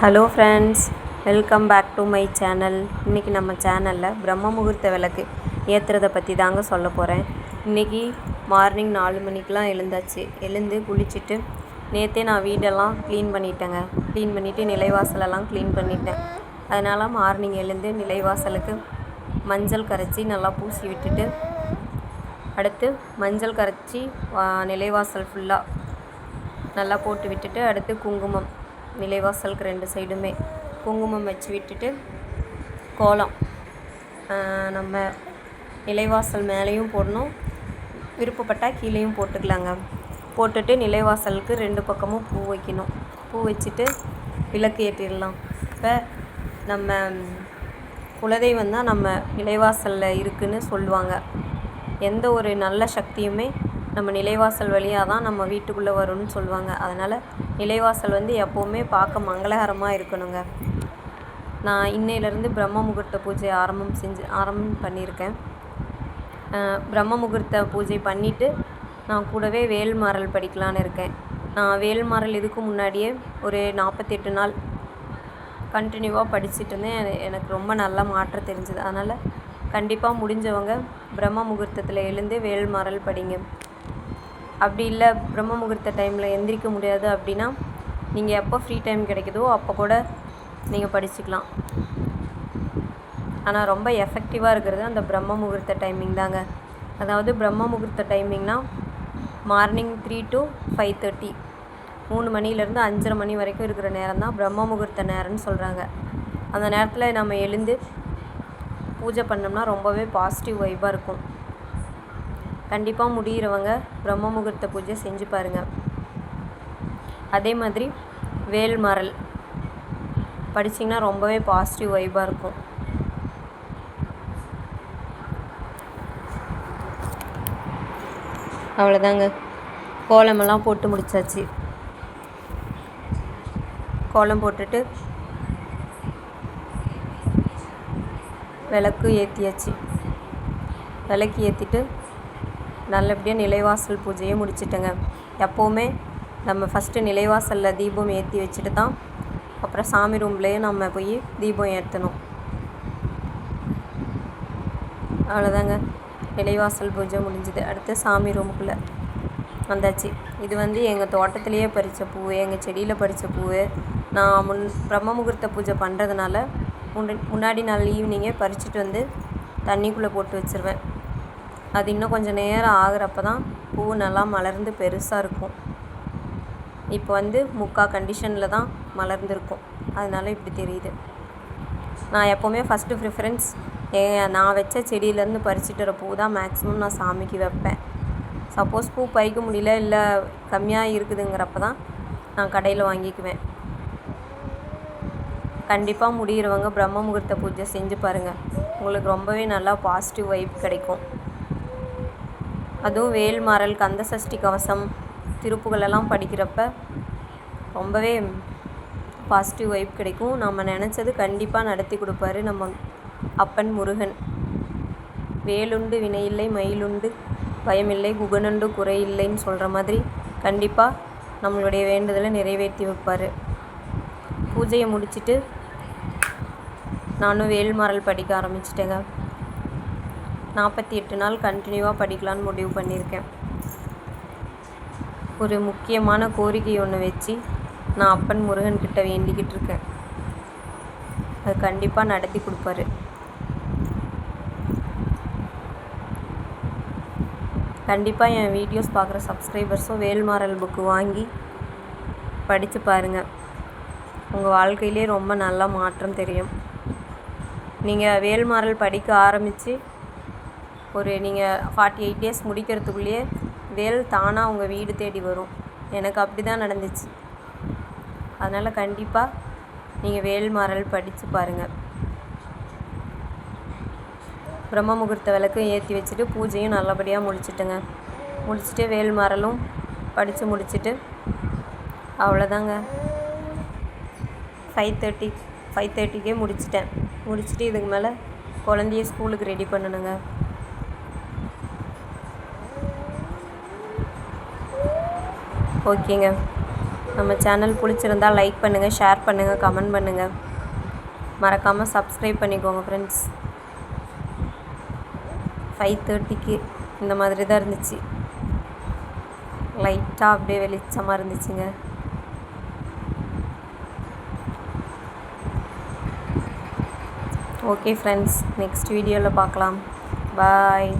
Hello friends welcome back to my channel இன்றைக்கி நம்ம சேனலில் பிரம்ம முகூர்த்த விளக்கு ஏற்றுறதை பற்றி தாங்க சொல்ல போகிறேன் இன்றைக்கி மார்னிங் நாலு மணிக்கெலாம் எழுந்தாச்சு. எழுந்து குளிச்சுட்டு நேற்றே நான் வீடெல்லாம் க்ளீன் பண்ணிட்டேங்க. க்ளீன் பண்ணிவிட்டு நிலைவாசலெல்லாம் க்ளீன் பண்ணிட்டேன். அதனால் மார்னிங் எழுந்து நிலைவாசலுக்கு மஞ்சள் கரைச்சி நல்லா பூசி விட்டுட்டு அடுத்து மஞ்சள் கரைச்சி நிலைவாசல் ஃபுல்லாக நல்லா போட்டு விட்டுட்டு அடுத்து குங்குமம் நிலைவாசலுக்கு ரெண்டு சைடுமே குங்குமம் வச்சு விட்டுட்டு கோலம். நம்ம நிலைவாசல் மேலேயும் போடணும். விருப்பப்பட்டால் கீழேயும் போட்டுக்கலாங்க. போட்டுட்டு நிலைவாசலுக்கு ரெண்டு பக்கமும் பூ வைக்கணும். பூ வச்சுட்டு விளக்கு ஏற்றிடலாம். இப்போ நம்ம குலதெய்வம் தான் நம்ம நிலைவாசலில் இருக்குன்னு சொல்லுவாங்க. எந்த ஒரு நல்ல சக்தியுமே நம்ம நிலைவாசல் வழியாக தான் நம்ம வீட்டுக்குள்ளே வரும்னு சொல்லுவாங்க அதனால் நிலைவாசல் வந்து எப்போவுமே பார்க்க மங்களகரமாக இருக்கணுங்க. நான் இன்னையிலேருந்து பிரம்ம முகூர்த்த பூஜை ஆரம்பம் செஞ்சு ஆரம்பம் பண்ணியிருக்கேன். பிரம்ம முகூர்த்த பூஜை பண்ணிவிட்டு நான் கூடவே வேல்மாறல் படிக்கலான்னு இருக்கேன். நான் வேல்மாறல் இதுக்கு முன்னாடியே ஒரு நாற்பத்தெட்டு நாள் கண்டினியூவாக படிச்சுட்டு இருந்தேன். எனக்கு ரொம்ப நல்ல மாற்றம் தெரிஞ்சுது. அதனால் கண்டிப்பாக முடிஞ்சவங்க பிரம்ம முகூர்த்தத்தில் எழுந்து வேல்மாறல் படிங்க. அப்படி இல்லை பிரம்ம முகூர்த்த டைமில் எந்திரிக்க முடியாது அப்படின்னா நீங்கள் எப்போ ஃப்ரீ டைம் கிடைக்குதோ அப்போ கூட நீங்கள் படிச்சுக்கலாம். ஆனால் ரொம்ப எஃபெக்டிவாக இருக்கிறது அந்த பிரம்ம முகூர்த்த டைமிங் தாங்க. அதாவது பிரம்ம முகூர்த்த டைமிங்னால் morning three to five thirty மூணு மணிலேருந்து அஞ்சரை மணி வரைக்கும் இருக்கிற நேரம் தான் பிரம்ம முகூர்த்த நேரம்னு சொல்கிறாங்க அந்த நேரத்தில் நம்ம எழுந்து பூஜை பண்ணோம்னா ரொம்பவே பாசிட்டிவ் வைப்பாக இருக்கும். கண்டிப்பாக முடிகிறவங்க பிரம்ம முகூர்த்த பூஜை செஞ்சு பாருங்கள் அதே மாதிரி வேல்மரல். படிச்சிங்கன்னா ரொம்பவே பாசிட்டிவ் வைபாக இருக்கும். அவ்வளோதாங்க கோலமெல்லாம் போட்டு முடிச்சாச்சு. கோலம் போட்டுட்டு விளக்கு ஏற்றியாச்சு விளக்கு ஏற்றிட்டு நல்லபடியாக நிலைவாசல் பூஜையை முடிச்சிட்டேங்க. எப்போவுமே நம்ம ஃபஸ்ட்டு நிலைவாசலில் தீபம் ஏற்றி வச்சுட்டு தான் அப்புறம் சாமி ரூம்லேயே நம்ம போய் தீபம் ஏற்றணும் அவ்வளோதாங்க நிலைவாசல் பூஜை முடிஞ்சுது. அடுத்து சாமி ரூமுக்குள்ளே வந்தாச்சு. இது வந்து எங்கள் தோட்டத்திலேயே பறித்த பூ எங்கள் செடியில் பறித்த பூ நான் முன் பிரம்ம முகூர்த்த பூஜை பண்ணுறதுனால முன்னாடி நாள் ஈவினிங்கே பறிச்சுட்டு வந்து தண்ணிக்குள்ளே போட்டு வச்சுருவேன். அது இன்னும் கொஞ்சம் நேரம் ஆகுறப்ப தான் பூ நல்லா மலர்ந்து பெருசாக இருக்கும். இப்போ வந்து முக்கா கண்டிஷனில் தான் மலர்ந்துருக்கும். அதனால் இப்படி தெரியுது. நான் எப்போவுமே ஃபஸ்ட்டு ப்ரிஃபரன்ஸ் ஏ நான் வச்ச செடியிலேருந்து பறிச்சுட்டு வர பூ தான் மேக்ஸிமம் நான் சாமிக்கு வைப்பேன். சப்போஸ் பூ பறிக்க முடியல இல்லை கம்மியாக இருக்குதுங்கிறப்ப தான் நான் கடையில் வாங்கிக்குவேன். கண்டிப்பாக முடிகிறவங்க பிரம்ம முகூர்த்த பூஜை செஞ்சு பாருங்கள் உங்களுக்கு ரொம்பவே நல்லா பாசிட்டிவ் வைப் கிடைக்கும். அதுவும் வேல்மாறல் கந்த சஷ்டி கவசம் திருப்புகளெல்லாம் படிக்கிறப்ப ரொம்பவே பாசிட்டிவ் வைப் கிடைக்கும். நம்ம நினச்சது கண்டிப்பாக நடத்தி கொடுப்பாரு நம்ம அப்பன் முருகன். வேலுண்டு வினையில்லை மயிலுண்டு பயமில்லை குகனுண்டு குறையில்லைன்னு சொல்கிற மாதிரி கண்டிப்பாக நம்மளுடைய வேண்டுதலை நிறைவேற்றி வைப்பார். பூஜையை முடிச்சிட்டு நானும் வேல்மாறல் படிக்க ஆரம்பிச்சிட்டேங்க. நாற்பத்தி எட்டு நாள் கண்டினியூவாக படிக்கலான்னு முடிவு பண்ணியிருக்கேன். ஒரு முக்கியமான கோரிக்கை ஒன்று வச்சு நான் அப்பன் முருகன் கிட்ட வேண்டிக்கிட்டு இருக்கேன். அது கண்டிப்பாக நடத்தி கொடுப்பாரு. கண்டிப்பாக என் வீடியோஸ் பார்க்குற சப்ஸ்கிரைபர்ஸும் வேல்மாறல் புக்கு வாங்கி படித்து பாருங்கள் உங்கள் வாழ்க்கையிலே ரொம்ப நல்லா மாற்றம் தெரியும். நீங்கள் வேல்மாறல் படிக்க ஆரம்பித்து ஒரு நீங்கள் ஃபார்ட்டி எயிட் டேஸ் முடிக்கிறதுக்குள்ளேயே வேல் தானாக உங்கள் வீடு தேடி வரும். எனக்கு அப்படி தான் நடந்துச்சு. அதனால் கண்டிப்பாக நீங்கள் வேல்மாறல் படித்து பாருங்கள் பிரம்ம முகூர்த்த விளக்கும் ஏற்றி வச்சுட்டு பூஜையும் நல்லபடியாக முடிச்சிட்டுங்க. முடிச்சுட்டு வேல்மாறலும் படித்து முடிச்சுட்டு அவ்வளோதாங்க. ஃபைவ் தேர்ட்டி ஃபைவ் தேர்ட்டிக்கே முடிச்சிட்டேன். முடிச்சுட்டு இதுக்கு மேலே குழந்தைய ஸ்கூலுக்கு ரெடி பண்ணணுங்க. ஓகேங்க. நம்ம சேனல் பிடிச்சிருந்தால் லைக் பண்ணுங்கள் ஷேர் பண்ணுங்கள் கமெண்ட் பண்ணுங்கள் மறக்காமல் சப்ஸ்கிரைப் பண்ணிக்கோங்க ஃப்ரெண்ட்ஸ் ஃபைவ் தேர்ட்டிக்கு இந்த மாதிரி தான் இருந்துச்சு. லைட்டாக அப்படியே வெளிச்சமாக இருந்துச்சுங்க. ஓகே ஃப்ரெண்ட்ஸ் நெக்ஸ்ட் வீடியோவில் பார்க்கலாம். பாய்